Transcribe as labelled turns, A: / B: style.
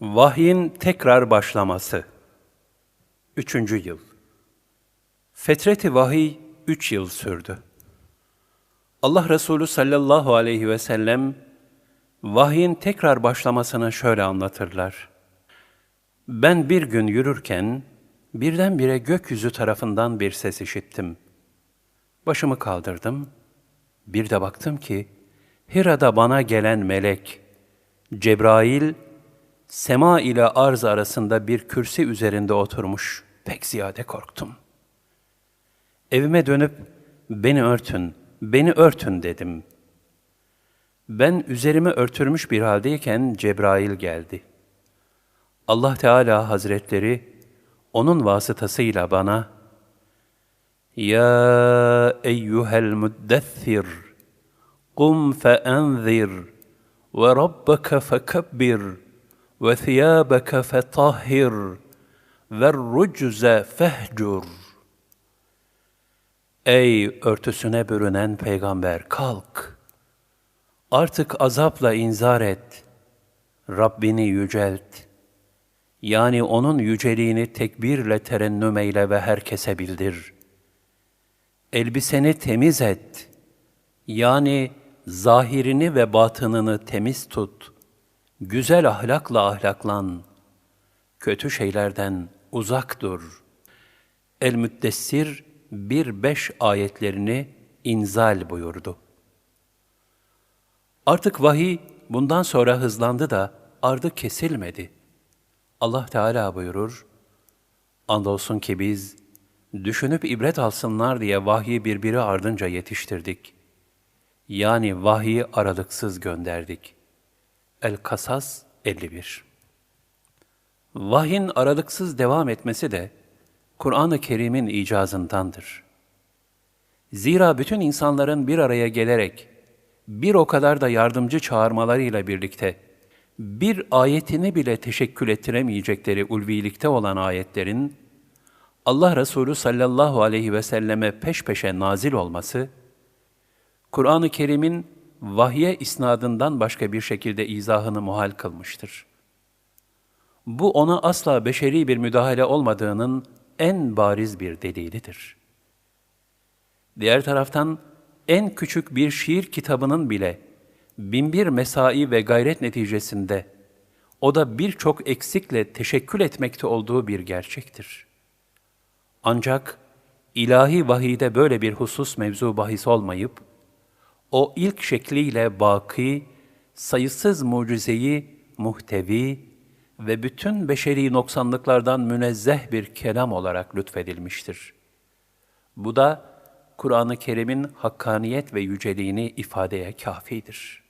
A: Vahyin tekrar başlaması. Üçüncü yıl. Fetreti vahiy üç yıl sürdü. Allah Resulü sallallahu aleyhi ve sellem, vahyin tekrar başlamasını şöyle anlatırlar. Ben bir gün yürürken, birdenbire gökyüzü tarafından bir ses işittim. Başımı kaldırdım, bir de baktım ki, Hira'da bana gelen melek, Cebrail, sema ile arz arasında bir kürsi üzerinde oturmuş. Pek ziyade korktum. Evime dönüp, beni örtün, beni örtün dedim. Ben üzerimi örtürmüş bir haldeyken Cebrail geldi. Allah Teala Hazretleri, onun vasıtasıyla bana, Ya eyyuhel müddessir, kum feenzir, ve rabbeke fekebbir, ve thiyâbeke fetahhir, ve rucze fehcur. Ey örtüsüne bürünen peygamber kalk. Artık azapla inzar et. Rabbini yücelt. Yani onun yüceliğini tekbirle terennüm eyle ve herkese bildir. Elbiseni temiz et. Yani zahirini ve batınını temiz tut. Güzel ahlakla ahlaklan. Kötü şeylerden uzak dur. El-Müddessir 1-5 ayetlerini inzal buyurdu. Artık vahiy bundan sonra hızlandı da ardı kesilmedi. Allah Teala buyurur, Andolsun ki biz, düşünüp ibret alsınlar diye vahyi birbiri ardınca yetiştirdik. Yani vahyi aralıksız gönderdik. El-Kasas 51 Vahyin aralıksız devam etmesi de, Kur'an-ı Kerim'in icazındandır. Zira bütün insanların bir araya gelerek, bir o kadar da yardımcı çağırmalarıyla birlikte, bir ayetini bile teşekkül ettiremeyecekleri ulvilikte olan ayetlerin, Allah Resulü sallallahu aleyhi ve selleme peş peşe nazil olması, Kur'an-ı Kerim'in vahye isnadından başka bir şekilde izahını muhal kılmıştır. Bu ona asla beşeri bir müdahale olmadığının en bariz bir delilidir. Diğer taraftan en küçük bir şiir kitabının bile binbir mesai ve gayret neticesinde o da birçok eksikle teşekkül etmekte olduğu bir gerçektir. Ancak ilahi vahide böyle bir husus mevzu bahis olmayıp, o ilk şekliyle baki, sayısız mucizeyi muhtevi ve bütün beşeri noksanlıklardan münezzeh bir kelam olarak lütfedilmiştir. Bu da Kur'an-ı Kerim'in hakkaniyet ve yüceliğini ifadeye kafidir.''